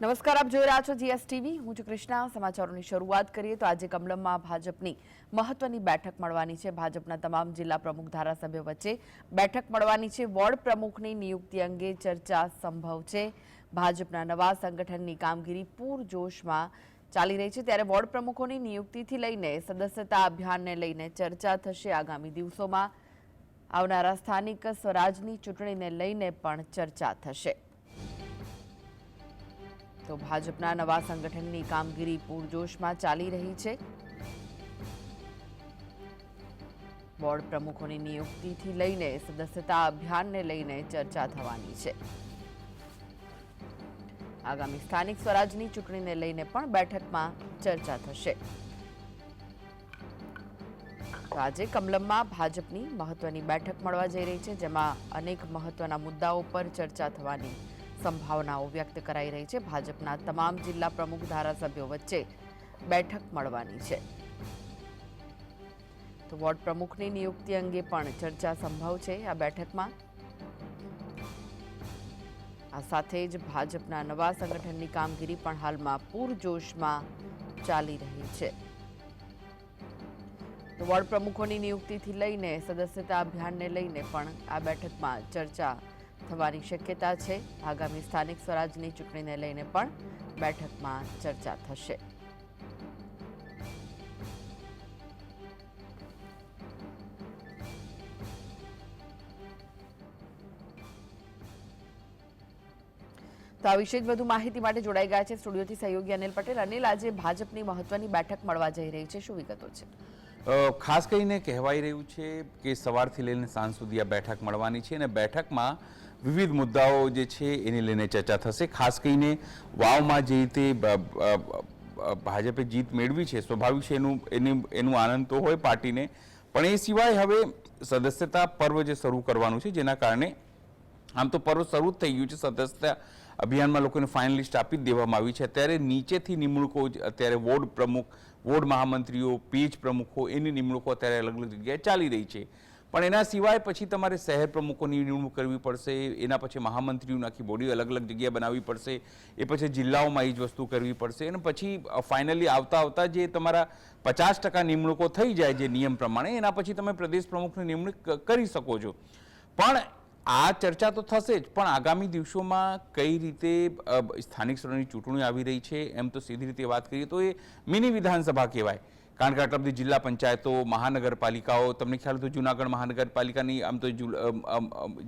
નમસ્કાર, આપ જોઈ રહ્યા છો જીએસટીવી. હું છું કૃષ્ણા. સમાચારોની શરૂઆત કરીએ તો આજે કમલમમાં ભાજપની મહત્વની બેઠક મળવાની છે. ભાજપના તમામ જિલ્લા પ્રમુખ ધારાસભ્યો વચ્ચે બેઠક મળવાની છે. વોર્ડ પ્રમુખની નિયુક્તિ અંગે ચર્ચા સંભવ છે. ભાજપના નવા સંગઠનની કામગીરી પૂરજોશમાં ચાલી રહી છે. ત્યારે વોર્ડ પ્રમુખોની નિયુક્તિથી લઈને સદસ્યતા અભિયાનને લઈને ચર્ચા થશે આગામી દિવસોમાં. આવનારા સ્થાનિક સ્વરાજની ચૂંટણીને લઈને પણ ચર્ચા થશે. તો ભાજપના નવા સંગઠનની કામગીરી પૂરજોશમાં ચાલી રહી છે. બોર્ડ પ્રમુખોની નિયુક્તિથી લઈને સદસ્યતા અભિયાનને લઈને ચર્ચા થવાની છે. આગામી સ્થાનિક સ્વરાજની ચૂંટણીને લઈને પણ બેઠકમાં ચર્ચા થશે. આજે કમલમમાં ભાજપની મહત્વની બેઠક મળવા જઈ રહી છે, જેમાં અનેક મહત્વના મુદ્દાઓ પર ચર્ચા થવાની સંભાવનાઓ વ્યક્ત કરાઈ રહી છે ભાજપના તમામ જિલ્લા પ્રમુખ ધારાસભ્યો વચ્ચે બેઠક મળવાની છે. તો વોર્ડ પ્રમુખની નિયુક્તિ અંગે પણ ચર્ચા સંભવ છે આ બેઠકમાં. આ સાથે જ ભાજપના નવા સંગઠનની કામગીરી પણ હાલમાં પૂરજોશમાં ચાલી રહી છે. તો વોર્ડ પ્રમુખોની નિયુક્તિથી લઈને સદસ્યતા અભિયાનને લઈને પણ આ બેઠકમાં ચર્ચા થવાની શક્યતા છે. આગામી સ્થાનિક સ્વરાજની ચૂંટણીને લઈને પણ બેઠકમાં ચર્ચા થશે. તો આ વિશે વધુ માહિતી માટે જોડાઈ ગયા છે સ્ટુડિયોથી સહયોગી અનિલ પટેલ. અનિલ, આજે ભાજપની મહત્વની બેઠક મળવા જઈ રહી છે. શું વિગતો છે? ખાસ કરીને કહેવાઈ રહ્યું છે કે સવારથી લઈને સાંજ સુધી આ બેઠક મળવાની છે અને બેઠકમાં વિવિધ મુદ્દાઓ જે છે એને લઈને ચર્ચા થશે. ખાસ કરીને વાવમાં જે રીતે ભાજપે જીત મેળવી છે, સ્વાભાવિક છે એનું, એની, એનું આનંદ તો હોય પાર્ટીને. પણ એ સિવાય હવે સદસ્યતા પર્વ જે શરૂ કરવાનું છે, જેના કારણે આમ તો પર્વ શરૂ જ થઈ ગયું છે. સદસ્યતા અભિયાનમાં લોકોને ફાઇનલ લિસ્ટ આપી દેવામાં આવી છે. અત્યારે નીચેથી નિમણૂકો અત્યારે વોર્ડ પ્રમુખ, વોર્ડ મહામંત્રીઓ, પીએચ પ્રમુખો એની નિમણૂકો અત્યારે અલગ અલગ જગ્યાએ ચાલી રહી છે. પણ એના સિવાય પછી તમારે શહેર પ્રમુખોની નિમણૂક કરવી પડશે, એના પછી મહામંત્રીઓની આખી બોડી અલગ અલગ જગ્યાએ બનાવવી પડશે, એ પછી જિલ્લાઓમાં એ જ વસ્તુ કરવી પડશે અને પછી ફાઇનલી આવતા આવતા જે તમારા પચાસ ટકા નિમણૂકો થઈ જાય જે નિયમ પ્રમાણે, એના પછી તમે પ્રદેશ પ્રમુખની નિમણૂક કરી શકો છો. પણ આ ચર્ચા તો થશે જ, પણ આગામી દિવસોમાં કઈ રીતે સ્થાનિક સ્તરની ચૂંટણી આવી રહી છે, એમ તો સીધી રીતે વાત કરીએ તો એ મિની વિધાનસભા કહેવાય. કારણ કે આટલા બધી જિલ્લા પંચાયતો મહાનગરપાલિકાઓ, તમને ખ્યાલ તો જુનાગઢ મહાનગરપાલિકાની આમ તો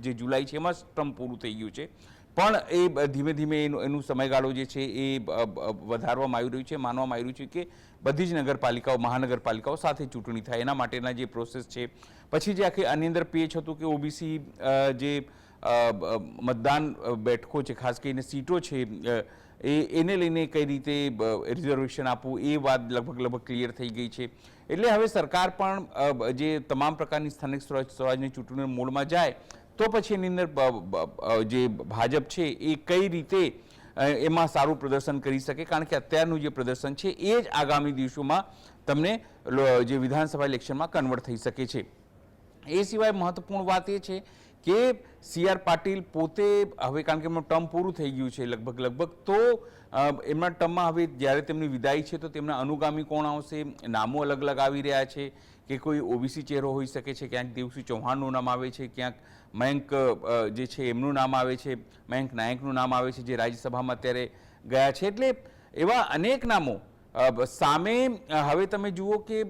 જે જુલાઈ છે એમાં ટર્મ પૂરું થઈ ગયું છે. પણ એ ધીમે ધીમે એનું સમયગાળો જે છે એ વધારવામાં આવી રહ્યું છે, માનવામાં આવી રહ્યું છે કે બધી જ નગરપાલિકાઓ, મહાનગરપાલિકાઓ સાથે ચૂંટણી થાય. એના માટેના જે પ્રોસેસ છે. પછી જે આખી આની અંદર પેજ હતું કે ઓબીસી જે મતદાન બેઠકો છે, ખાસ કરીને સીટો છે એ, એને લઈને કઈ રીતે રિઝર્વેશન આપવું, એ વાત લગભગ લગભગ ક્લિયર થઈ ગઈ છે. એટલે હવે સરકાર પણ જે તમામ પ્રકારની સ્થાનિક સ્વરાજ, સ્વરાજની ચૂંટણીના મોડમાં જાય, તો પછી એની અંદર જે ભાજપ છે, એ કઈ રીતે એમાં સારું પ્રદર્શન કરી શકે? કારણ કે અત્યારનું જે પ્રદર્શન છે, એ જ આગામી દિવસોમાં તમને જે વિધાનસભા ઇલેક્શનમાં કન્વર્ટ થઈ શકે છે. એ સિવાય મહત્વપૂર્ણ વાત એ છે કે સી આર પાટીલ પોતે હવે કારણ કે એમનું ટર્મ પૂરું થઈ ગયું છે લગભગ લગભગ, તો એમના ટર્મમાં હવે જ્યારે તેમની વિદાય છે તો તેમના અનુગામી કોણ આવશે? નામો અલગ અલગ આવી રહ્યા છે કે કોઈ ઓબીસી ચહેરો હોઈ શકે છે, ક્યાંક દેવસિંહ ચૌહાણનું નામ આવે છે, ક્યાંક મયંક જે છે એમનું નામ આવે છે, મયંક નાયકનું નામ આવે છે જે રાજ્યસભામાં અત્યારે ગયા છે. એટલે એવા અનેક નામો સામે હવે તમે જુઓ કે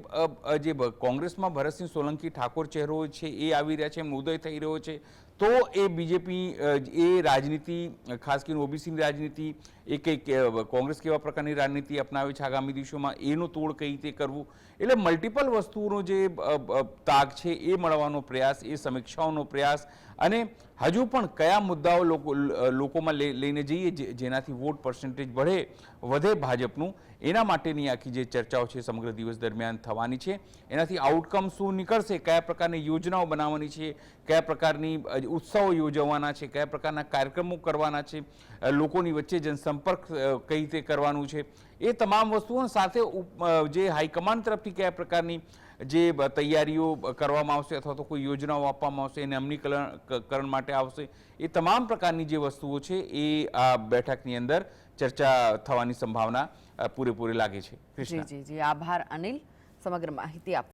જે કોંગ્રેસમાં ભરતસિંહ સોલંકી ઠાકોર ચહેરો છે, એ આવી રહ્યા છે, એમનો ઉદય થઈ રહ્યો છે. તો એ બીજેપી એ રાજનીતિ, ખાસ કરીને ઓબીસીની રાજનીતિ એ કંઈક કોંગ્રેસ કેવા પ્રકારની રાજનીતિ અપનાવે છે આગામી દિવસોમાં? એનું તોડ કઈ રીતે કરવું? એટલે મલ્ટિપલ વસ્તુઓનો જે તાગ છે એ મળવાનો પ્રયાસ, એ સમીક્ષાઓનો પ્રયાસ અને હજુ પણ કયા મુદ્દાઓ લોકો લોકોમાં લઈ- લઈને જઈએ જેનાથી વોટ પર્સન્ટેજ વધે વધે ભાજપનું, એના માટેની આખી જે ચર્ચાઓ છે સમગ્ર દિવસ દરમિયાન થવાની છે. એનાથી આઉટકમ શું નીકળશે? કયા પ્રકારની યોજનાઓ બનાવવાની છે? કયા પ્રકારની ઉત્સવો યોજવાના છે? કયા પ્રકારના કાર્યક્રમો કરવાના છે? લોકોની વચ્ચે જનસંપર્ક અ, કઈ રીતે કરવાનું છે? એ તમામ વસ્તુઓ સાથે જે હાઈકમાન્ડ તરફથી કયા પ્રકારની જે તૈયારીઓ કરવામાં આવશે અથવા તો કોઈ યોજનાઓ આપવામાં આવશે એને અમલીકરણ કરણ માટે આવશે એ તમામ પ્રકારની જે વસ્તુઓ છે એ આ બેઠકની અંદર ચર્ચા થવાની સંભાવના પૂરેપૂરી લાગે છે. જી જી જી. આભાર અનિલ. સમગ્ર માહિતી આપ